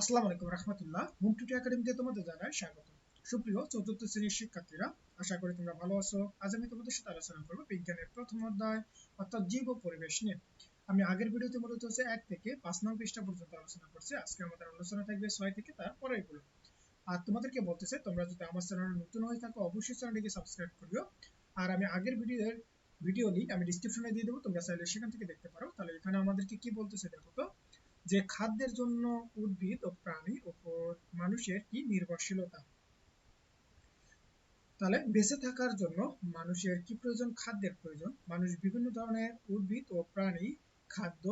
আসসালামু আলাইকুম রহমতুল্লাহ। হোম টুটি একাডেমিতে তোমাদের জানাই স্বাগত। সুপ্রিয় চতুর্থ শ্রেণির শিক্ষার্থীরা, আশা করি তোমরা ভালো আছো। আজ আমি তোমাদের সাথে আলোচনা করব বিজ্ঞানের প্রথম অধ্যায়, অর্থাৎ জীব ও পরিবেশ নিয়ে। আমি আগের ভিডিওতে মূলত হচ্ছে এক থেকে পাঁচ নং পৃষ্ঠা পর্যন্ত আলোচনা করছি। আজকে আমাদের আলোচনা থাকবে ছয় থেকে তার পরেরগুলো। আর তোমাদেরকে বলতেছে, তোমরা যদি আমার চ্যানেলে নতুন হয়ে থাকো, অবশ্যই চ্যানেলটিকে সাবস্ক্রাইব করিও। আর আমি আগের ভিডিওর, ভিডিও লিঙ্ক আমি ডিসক্রিপশনে দিয়ে দেবো, তোমরা চাইলে সেখান থেকে দেখতে পারো। তাহলে এখানে আমাদেরকে কি বলতেছে দেখো তো? যে খাদ্যের জন্য উদ্ভিদ ও প্রাণীর উপর মানুষের কি নির্ভরশীলতা? তাহলে বেঁচে থাকার জন্য মানুষের কি প্রয়োজন? খাদ্যের প্রয়োজন। মানুষ বিভিন্ন ধরনের উদ্ভিদ ও প্রাণী খাদ্য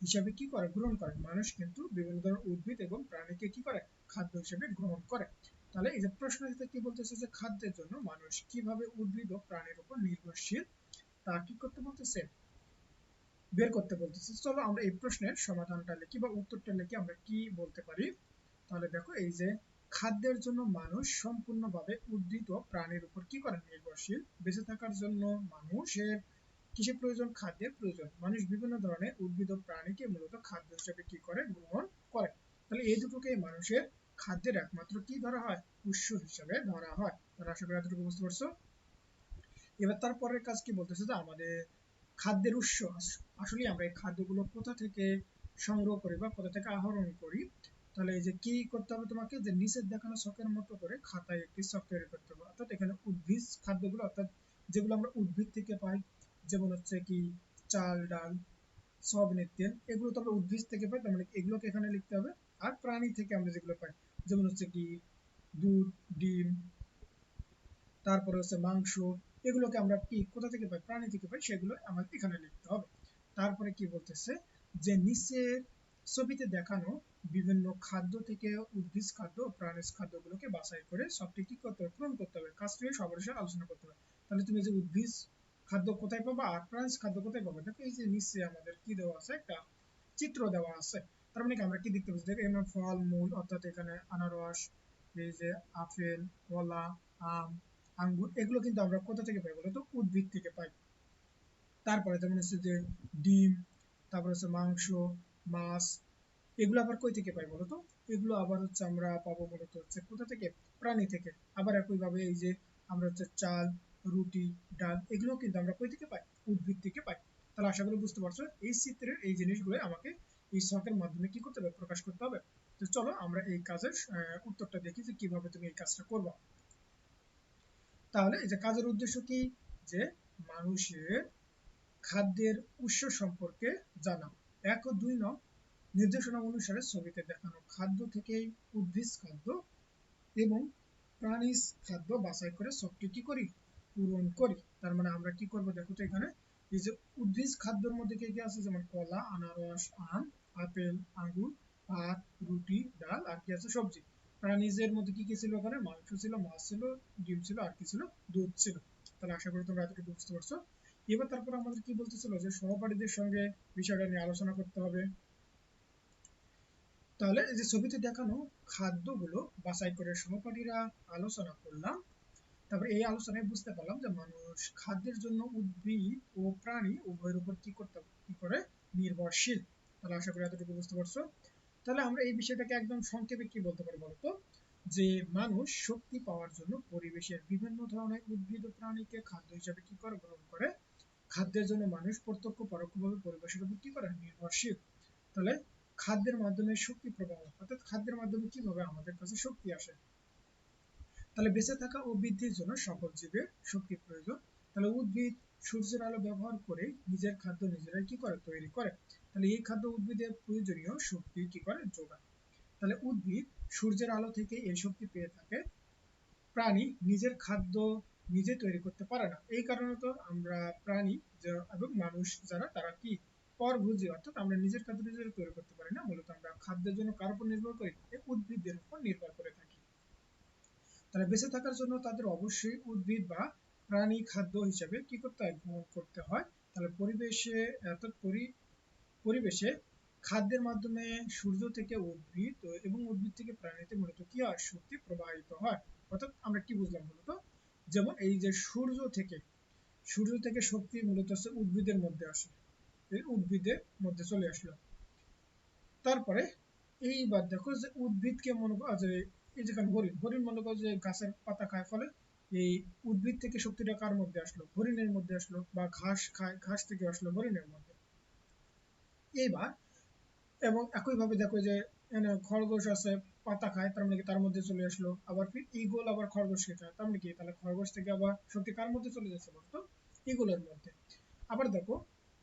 হিসাবে কি করে গ্রহণ করে? মানুষ কিন্তু বিভিন্ন ধরনের উদ্ভিদ এবং প্রাণীকে কি করে? খাদ্য হিসেবে গ্রহণ করে। তাহলে এই যে প্রশ্ন কি বলতেছে যে খাদ্যের জন্য মানুষ কীভাবে উদ্ভিদ ও প্রাণীর উপর নির্ভরশীল? তা কি করতে বলতেছে? বের করতে বলতেছে। চলো আমরা এই প্রশ্নের সমাধানটা লিখি বা উত্তরটা লিখি, আমরা কি বলতে পারি? তাহলে দেখো, এই যে খাদ্যের জন্য মানুষ সম্পূর্ণভাবে ও প্রাণীর উপর কি করে নির্ভরশীল? বেঁচে থাকার জন্য মানুষের কিসের প্রয়োজন? খাদ্যের প্রয়োজন। মানুষ বিভিন্ন ধরনের উদ্ভিদ প্রাণীকে মূলত খাদ্য হিসেবে কি করে? গ্রহণ করে। তাহলে এই দুটোকে মানুষের খাদ্যের একমাত্র কি ধরা হয়? উৎস হিসেবে ধরা হয়। তাহলে আশা করি এতটুকু বুঝতে পারছ? এবার তারপরের কাজ কি বলতেছে? যে আমাদের খাদ্যের উৎস আসলে আমরা এই খাদ্যগুলো কোথা থেকে সংগ্রহ করি বা কোথা থেকে আহরণ করি, তাহলে এই যে কি করতে হবে তোমাকে? যে নিচের দেখানো ছকের মতো করে খাতায় একটি ছক তৈরি করতে হবে। অর্থাৎ এখানে উদ্ভিদ খাদ্যগুলো, অর্থাৎ যেগুলো আমরা উদ্ভিদ থেকে পাই, যেমন হচ্ছে কি চাল, ডাল, সয়াবিনের তেল, এগুলো তো আমরা উদ্ভিদ থেকে পাই, তার মানে এগুলোকে এখানে লিখতে হবে। আর প্রাণী থেকে আমরা যেগুলো পাই, যেমন হচ্ছে কি দুধ, ডিম, তারপরে হচ্ছে মাংস এগুলোকে আমরা কি, কোথা থেকে পাই, প্রাণী থেকে পাই, সেগুলো আমাদের এখানে লিখতে হবে। তারপরে কি বলতেছে? যে নিচের ছবিতে দেখানো বিভিন্ন খাদ্য থেকে উদ্ভিদ খাদ্য প্রাণীজ খাদ্যগুলোকে বাছাই করে সবটি কি করতে হবে? পূরণ করতে হবে। কাজটি সবার সাথে আলোচনা করতে হবে। তাহলে তুমি যে উদ্ভিদ খাদ্য কোথায় পাবা আর প্রাণীজ খাদ্য কোথায় পাবা? দেখো এই যে নিচে আমাদের কি দেওয়া আছে? একটা চিত্র দেওয়া আছে। তার মানে কি আমরা কি দেখতে পাচ্ছি? দেখো এখানে ফল মূল অর্থাৎ এখানে আনারস, এই যে আপেল, কলা, আম আঙ্গুর, এগুলো কিন্তু আমরা কোথা থেকে পাই বলতো? উদ্ভিদ থেকে পাই। তারপরে যেমন হচ্ছে যে ডিম, তারপর হচ্ছে মাংস, মাছ, এগুলো আবার কই থেকে পাই বলতো? এগুলো আবার হচ্ছে আমরা পাবো মূলত হচ্ছে কোথা থেকে? প্রাণী থেকে। আবার একইভাবে এই যে আমরা হচ্ছে চাল, রুটি, ডাল, এগুলো কিন্তু আমরা কই থেকে পাই? উদ্ভিদ থেকে পাই। তাহলে আশা করি বুঝতে পারছ, এই চিত্রের এই জিনিসগুলো আমাকে এই শখের মাধ্যমে কি করতে হবে? প্রকাশ করতে হবে। তো চলো আমরা এই কাজের উত্তরটা দেখি যে কীভাবে তুমি এই কাজটা করবা। তাহলে এই যে কাজের উদ্দেশ্য কি? যে মানুষের খাদ্যের উৎস সম্পর্কে জানা। এক ও দুই নং নির্দেশনা অনুসারে ছবিতে দেখানো খাদ্য থেকে উদ্ভিদ খাদ্য এবং প্রাণীজ খাদ্য বাছাই করে সবটি কি করি? পূরণ করি। তার মানে আমরা কি করব? দেখো তো এখানে। এই যে উদ্ভিদ খাদ্যের মধ্যে কি কি আছে? যেমন কলা, আনারস, আম, আপেল, আঙ্গুর ভাত রুটি, ডাল, আর কি আছে? সবজি। প্রাণীজের মধ্যে কি কি ছিল ওখানে? মাংস ছিল, মাছ ছিল, ডিম ছিল, আর কি ছিল? দুধ ছিল। তাহলে আশা করি তোমরা এতটুকু বুঝতে পারছ। এবার তারপর আমাদের কি বলতেছিল যে সহপাঠীদের সঙ্গে বিষয়টা নিয়ে আলোচনা করতে হবে। তাহলে এই যে ছবিতে দেখানো খাদ্যগুলো বাছাই করে সহপাঠীরা আলোচনা করলাম। তারপর এই আলোচনায় বুঝতে পারলাম যে মানুষ খাদ্যের জন্য উদ্ভিদ ও প্রাণী উভয়ের উপর কি করতে কি করে? নির্ভরশীল। তাহলে আশা করি এতটুকু বুঝতে পারছ। তাহলে আমরা এই বিষয়টাকে একদম সংক্ষেপে কি বলতে পারি বলতো? যে মানুষ শক্তি পাওয়ার জন্য পরিবেশের বিভিন্ন ধরনের উদ্ভিদ প্রাণীকে খাদ্য হিসেবে কি করে গ্রহণ করে? খাদ্যের জন্য মানুষ প্রত্যক্ষ, পরোক্ষভাবে পরিবেশের উপর কি করে? নির্ভরশীল। তাহলে খাদ্যের মাধ্যমে শক্তি প্রবাহ, অর্থাৎ খাদ্যের মাধ্যমে কীভাবে আমাদের কাছে শক্তি আসে? তাহলে বেঁচে থাকা ও বৃদ্ধির জন্য সকল জীবের শক্তির প্রয়োজন। তাহলে উদ্ভিদ সূর্যের আলো ব্যবহার করে নিজের খাদ্য নিজেরাই কি করে? তৈরি করে। তাহলে এই খাদ্য উদ্ভিদের প্রয়োজনীয় শক্তি কি করে? যোগায় তাহলে উদ্ভিদ সূর্যের আলো থেকে এই শক্তি পেয়ে থাকে। প্রাণী নিজের খাদ্য নিজে তৈরি করতে পারে না। এই কারণে তো আমরা প্রাণী এবং মানুষ যারা, তারা কি? পরভোজী, অর্থাৎ আমরা নিজের খাদ্য নিজেরা তৈরি করতে পারি না। মূলত আমরা খাদ্যের জন্য কার উপর নির্ভর করি? উদ্ভিদের উপর নির্ভর করে থাকি। তাহলে বেঁচে থাকার জন্য তাদের অবশ্যই উদ্ভিদ বা প্রাণী খাদ্য হিসেবে কি করতে হয়? গ্রহণ করতে হয়। তাহলে পরিবেশে অর্থাৎ পরিবেশে খাদ্যের মাধ্যমে সূর্য থেকে উদ্ভিদ এবং উদ্ভিদ থেকে প্রাণীতে মূলত কি হয়? শক্তি প্রবাহিত হয়। অর্থাৎ আমরা কি বুঝলাম মূলত যেমন এই যে সূর্য থেকে সূর্য থেকে শক্তি মূলত হচ্ছে উদ্ভিদের মধ্যে আসে। এই উদ্ভিদের মধ্যে চলে আসলো। তারপরে এইবার দেখো যে উদ্ভিদকে মনে করো, যে এই যেখানে হরিণ হরিণ মনে করো যে গাছের পাতা খায় ফলে এই উদ্ভিদ থেকে শক্তিটা কার মধ্যে আসলো? হরিণের মধ্যে আসলো বা ঘাস খায়, ঘাস থেকে আসলো হরিণের মধ্যে। এইবার, এবং একইভাবে দেখো যে খরগোশ আছে, পাতা খায়, তার মানে কি তার মধ্যে চলে আসলো আবার ফির ইগল আবার খরগোশকে খায় তার মানে কি? তাহলে খরগোশ থেকে আবার শক্তি কার মধ্যে চলে যাচ্ছে বলতো? ইগলের মধ্যে। আবার দেখো,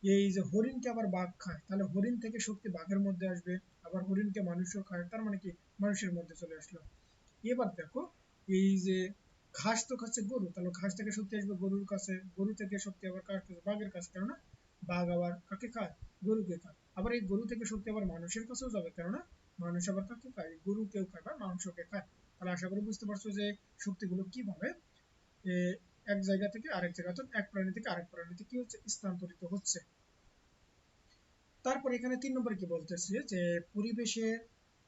এই যে হরিণকে আবার বাঘ খায়, তাহলে হরিণ থেকে শক্তি বাঘের মধ্যে আসবে, আবার হরিণকে মানুষও খায়, তার মানে কি? মানুষের মধ্যে চলে আসলো। এবার দেখো, এই যে ঘাস তো খাচ্ছে গরু, তাহলে ঘাস থেকে শক্তি আসবে গরুর কাছে, গরু থেকে শক্তি আবার কার কাছে? বাঘের কাছে, কেননা বাঘ আবার কাকে খায়? গরুকে খায়। আবার এই গরু থেকে শক্তি আবার মানুষের কাছেও যাবে, কেননা মানুষ আবার কাকে খায়? গরুকেও খায় বা মাংসকে খায়। তাহলে আশা করি বুঝতে পারছ যে শক্তিগুলো কীভাবে এক জায়গা থেকে আরেক জায়গা, অর্থাৎ এক প্রাণী থেকে আরেক প্রাণীতে কি হচ্ছে স্থানান্তরিত হচ্ছে। তারপর এখানে তিন নম্বরে কি বলতেছে যে পরিবেশের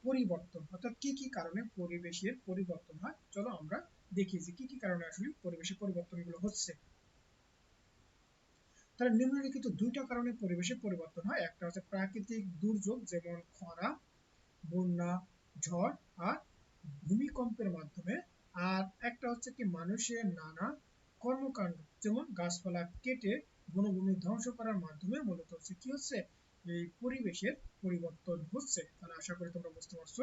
পরিবর্তন, অর্থাৎ কি কি কারণে পরিবেশের পরিবর্তন হয়? চলো আমরা দেখি যে কি কি কারণে আসলে পরিবেশের পরিবর্তনগুলো হচ্ছে। তাহলে নিম্নলিখিত দুইটা কারণে পরিবেশের পরিবর্তন হয়। একটা হচ্ছে প্রাকৃতিক দুর্যোগ, যেমন খরা, বন্যা, ঝড় আর ভূমিকম্পের মাধ্যমে। আর একটা হচ্ছে কি মানুষের নানা কর্মকাণ্ড, যেমন গাছপালা কেটে বনভূমি ধ্বংস করার মাধ্যমে মূলত হচ্ছে কি হচ্ছে? এই পরিবেশের পরিবর্তন হচ্ছে। তাহলে আশা করি তোমরা বুঝতে পারছ।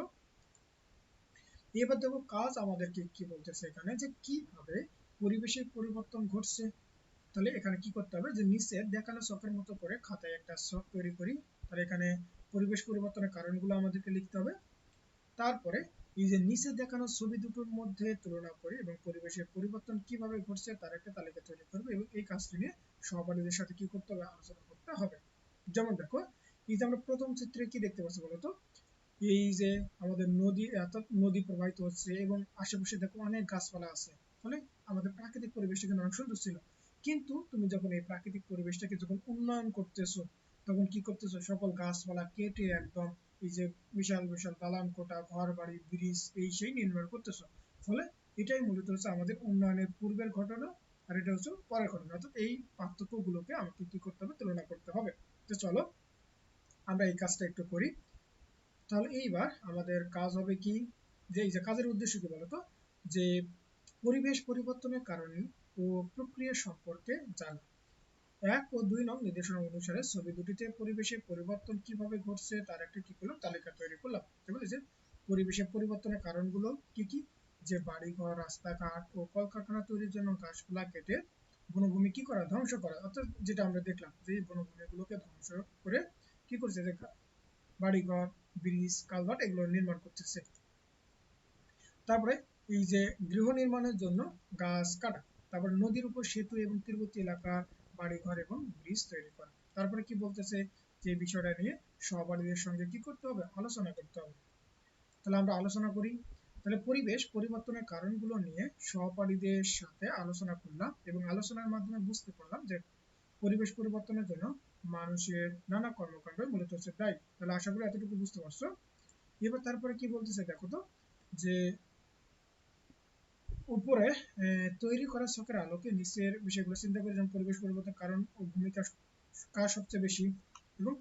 এবার দেখো কাজ আমাদেরকে কি বলতেছে এখানে, যে কীভাবে পরিবেশের পরিবর্তন ঘটছে। তাহলে এখানে কি করতে হবে? যে নিচে দেখানো শখের মতো করে খাতায় একটা শখ তৈরি করি। তাহলে এখানে পরিবেশ পরিবর্তনের কারণগুলো আমাদেরকে লিখতে হবে। তারপরে এই যে নিচে দেখানো ছবি দুটোর মধ্যে তুলনা করি এবং পরিবেশের পরিবর্তন কীভাবে ঘটছে তার একটা তালিকা তৈরি করবে এবং এই কাজটি নিয়ে সহপাঠীদের সাথে কি করতে হবে আলোচনা করতে হবে। যেমন দেখো, এই যে আমরা প্রথম চিত্রে কি দেখতে পাচ্ছি বলতো এই যে আমাদের নদী অর্থাৎ নদী প্রবাহিত হচ্ছে এবং আশেপাশে দেখো অনেক গাছপালা আছে। ফলে আমাদের প্রাকৃতিক পরিবেশটা কিন্তু অনেক সুন্দর ছিল। কিন্তু তুমি যখন এই প্রাকৃতিক পরিবেশটাকে যখন উন্নয়ন করতেছো, তখন কি করতেছো? সকল গাছপালা কেটে একদম এই যে বিশাল বিশাল দালান কোটা ঘর বাড়ি ব্রিজ, এই সেই নির্মাণ করতেছো। ফলে এটাই মূলত হচ্ছে আমাদের উন্নয়নের পূর্বের ঘটনা আর এটা হচ্ছে পরের ঘটনা। অর্থাৎ এই পার্থক্যগুলোকে আমাকে কি করতে হবে? তুলনা করতে হবে। তো চলো, আমরা এই কাজটা একটু করি। তাহলে এইবার আমাদের কাজ হবে কি? যে এই যে কাজের উদ্দেশ্য কি বলতো? যে পরিবেশ পরিবর্তনের কারণে ও প্রক্রিয়া সম্পর্কে জানা এক ও দুই নং নির্দেশনা অনুসারে ছবি দুটিতে পরিবেশের পরিবর্তন কীভাবে ঘটছে, তার একটা কি করলাম, তালিকা তৈরি করলাম। যে পরিবেশের পরিবর্তনের কারণগুলো কি কি? যে বাড়িঘর, রাস্তাঘাট ও কলকারখানা তৈরির জন্য গাছপালা কেটে বনভূমি কি করা, ধ্বংস করা, অর্থাৎ যেটা আমরা দেখলাম যে বনভূমিগুলোকে ধ্বংস করে কি করছে যে, বাড়িঘর, ব্রিজ, কালভার্ট এগুলো নির্মাণ করতেছে। তারপরে এই যে গৃহ নির্মাণের জন্য গাছ কাটা তারপর নদীর উপর সেতু এবং তীরবর্তী এলাকার বাড়িঘর এবং ব্রিজ তৈরি করা। তারপরে কি বলতেছে যে বিষয়টা নিয়ে সহপাঠীদের সঙ্গে কি করতে হবে? আলোচনা করতে হবে। তাহলে আমরা আলোচনা করি। তাহলে পরিবেশ পরিবর্তনের কারণগুলো নিয়ে সহপাঠীদের সাথে আলোচনা করলাম এবং আলোচনার মাধ্যমে বুঝতে পারলাম যে পরিবেশ পরিবর্তনের জন্য মানুষের নানা কর্মকাণ্ড মূলত হচ্ছে দায়ী তাহলে আশা করি এতটুকু বুঝতে পারছ। এবার তারপরে কি বলতেছে দেখো তো? যে উপরে তৈরি করা ছকের আলোকে নিচের বিষয়গুলো চিন্তা করে যেমন পরিবেশ পরিবর্তন, কারণ ও ভূমিকা কার সবচেয়ে বেশি এবং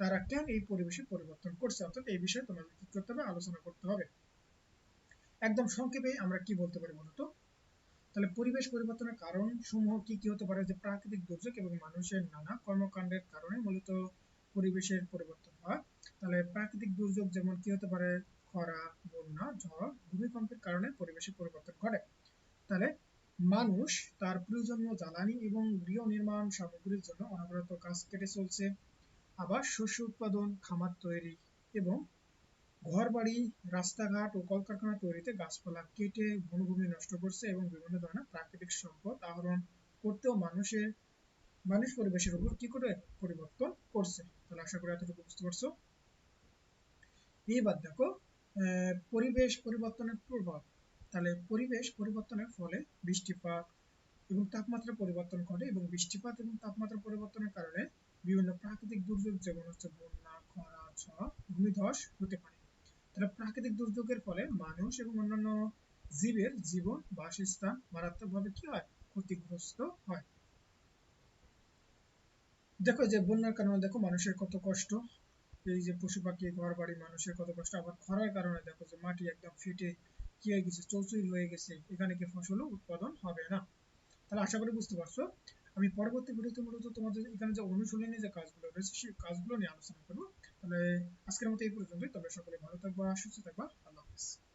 তারা কেন এই পরিবেশে পরিবর্তন করছে? অর্থাৎ এই বিষয়ে তোমাদের কি করতে হবে? আলোচনা করতে হবে। একদম সংক্ষেপে আমরা কি বলতে পারি বলতো? তাহলে পরিবেশ পরিবর্তনের কারণ সমূহ কি কি হতে পারে? যে প্রাকৃতিক দুর্যোগ এবং মানুষের নানা কর্মকাণ্ডের কারণে মূলত পরিবেশের পরিবর্তন হয়। তাহলে প্রাকৃতিক দুর্যোগ যেমন কি হতে পারে? খরা, বন্যা, ঝড় ভূমিকম্পের কারণে পরিবেশের পরিবর্তন ঘটে। তাহলে মানুষ তার প্রয়োজনীয় জ্বালানি এবং গৃহ নির্মাণ সামগ্রীর জন্য অনবরত গাছ কেটে চলছে। আবার শস্য উৎপাদন, খামার তৈরি এবং ঘরবাড়ি, রাস্তাঘাট ও কলকারখানা তৈরিতে গাছপালা কেটে বনভূমি নষ্ট করছে এবং বিভিন্ন ধরনের প্রাকৃতিক সম্পদ আহরণ করতেও মানুষের, মানুষ পরিবেশের উপর কি করে পরিবর্তন করছে? তাহলে আশা করি এতটুকু বুঝতে পারছ। এবার দেখো পরিবেশ পরিবর্তনের প্রভাব। তাহলে পরিবেশ পরিবর্তনের ফলে বৃষ্টিপাত এবং তাপমাত্রা পরিবর্তন ঘটে এবং বৃষ্টিপাত এবং তাপমাত্রা পরিবর্তনের কারণে বিভিন্ন প্রাকৃতিক দুর্যোগ, যেমন হচ্ছে বন্যা, খরা, ঝড়, ভূমিধস হতে পারে। তাহলে প্রাকৃতিক দুর্যোগের ফলে মানুষ এবং অন্যান্য জীবের জীবন, বাসস্থান মারাত্মকভাবে কি হয়? ক্ষতিগ্রস্ত হয়। দেখো যে বন্যার কারণে দেখো মানুষের কত কষ্ট। এই যে পশু পাখি ঘর বাড়ি মানুষের কত কষ্ট। আবার খরার কারণে দেখো যে মাটি একদম ফেটে কি হয়ে গেছে, চৌচুই হয়ে গেছে। এখানে কি ফসলও উৎপাদন হবে না? তাহলে আশা করি বুঝতে পারছ। আমি পরবর্তী ভিডিওতে মূলত তোমাদের এখানে যে অনুশীলনী যে কাজগুলো রয়েছে, সেই কাজগুলো নিয়ে আলোচনা করব। তাহলে আজকের মতো এই পর্যন্তই। তবে সকলে ভালো থাকবা, সুস্থ থাকবা। আল্লাহ হাফিজ।